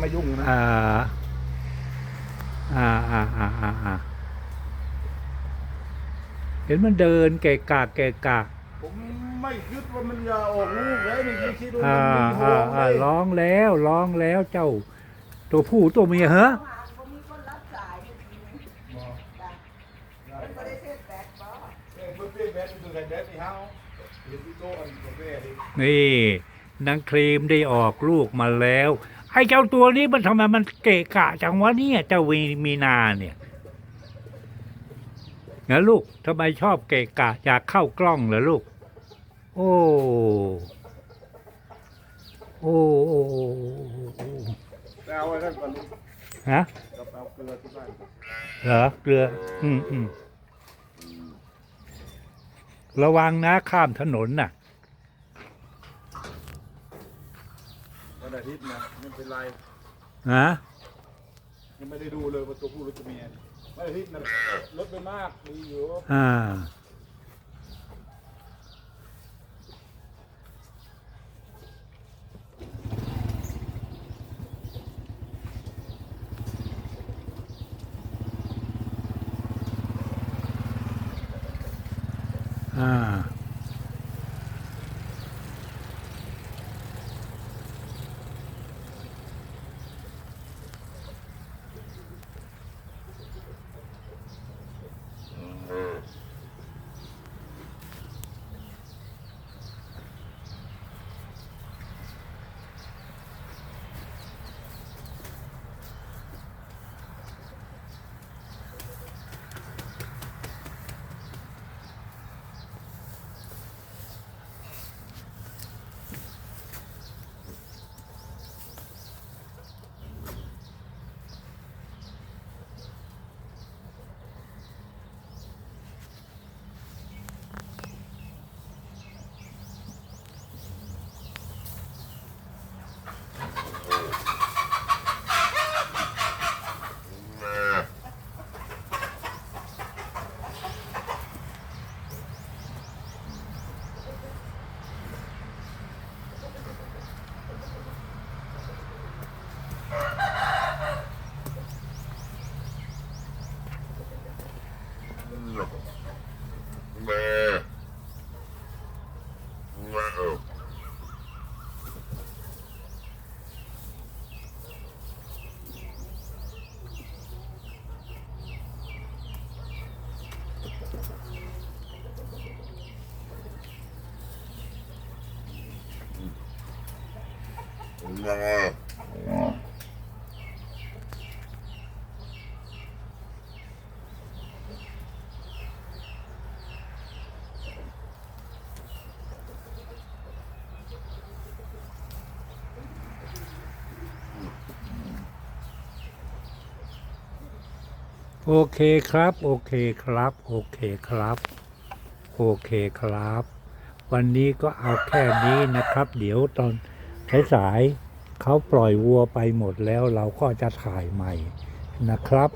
ไม่ยุ่งนะอ่าอ่าอ่าอ่าอ่าอ่าเห็นมันเดินเกะกะเกะกะผมไม่คิดว่ามันจะออกลูกเลยนี่คือคิดว่าอ่ามันมีห่อ่าวงเลอ่ายร้องแล้วร้องแล้วเจ้า ตัวผู้ตัวเมียเหรอผมมีคนรับสายอยู่ทีนึงจ้ะมันไม่ได้เทศแบกบ่เอ้ยเพิ่นเป็นแบบนี้คือกันแบบนี้เฮาเห็นที่โต๊ะอันนี้ก็แม่ดินี่นางครีมได้ออกลูกมาแล้ว ไอ้เจ้าตัวนี้มันทำไมมันเกะกะจังวะเนี่ยเจ้าวีมีนาเนี่ยนะลูกทำไมชอบเกะกะอยากเข้ากล้องเหรอลูก โอ้โอ้โอ้โอ้โอ้ไปเอาไว้นั่นก่อนฮะเอาเกลือที่บ้านเหรอเกลือ อืมอืมระวังนะข้ามถนนน่ะ วันอาทิตย์นะไม่เป็นไรฮะยังไม่ได้ดูเลยว่าตัวผู้หรือตัวเมียวันอาทิตย์นะลดไปมากดีอยู่อ่าอ่า 네. 와우. 엄마가 โอเคครับ โอเคครับ โอเคครับ โอเคครับ วันนี้ก็เอาแค่นี้นะครับ เดี๋ยวตอนสายๆเขาปล่อยวัวไปหมดแล้วเราก็จะถ่ายใหม่นะครับ